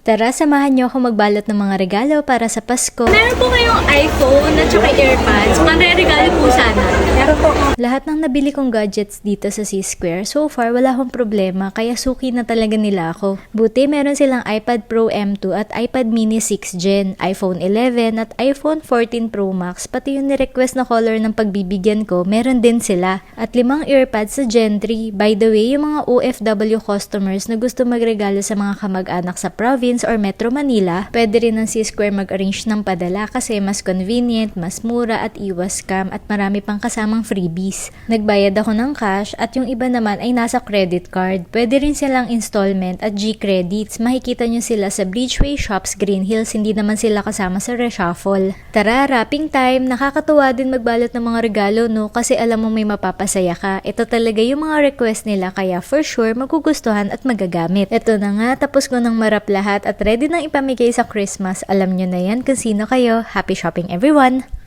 Tara, samahan niyo ako magbalot ng mga regalo para sa Pasko. Meron po kayong iPhone at saka AirPods. Manre-regalo po sana. Meron po. Lahat ng nabili kong gadgets dito sa C-Square, so far wala akong problema kaya suki na talaga nila ako. Buti meron silang iPad Pro M2 at iPad Mini 6 Gen, iPhone 11 at iPhone 14 Pro Max, pati yung ni-request na color ng pagbibigyan ko, meron din sila. At limang earpads sa Gen 3. By the way, yung mga OFW customers na gusto magregalo sa mga kamag-anak sa province or Metro Manila, pwede rin ng C-Square mag-arrange ng padala kasi mas convenient, mas mura at iwas scam at marami pang kasamang freebies. Nagbayad ako ng cash at yung iba naman ay nasa credit card. Pwede rin silang installment at G-credits. Makikita nyo sila sa Bridgeway Shops Green Hills, hindi naman sila kasama sa reshuffle. Tara, wrapping time! Nakakatuwa din magbalot ng mga regalo no kasi alam mo may mapapasaya ka. Ito talaga yung mga request nila kaya for sure magugustuhan at magagamit. Ito na nga, tapos ko ng marap lahat at ready nang ipamigay sa Christmas. Alam nyo na yan kung sino kayo. Happy shopping everyone!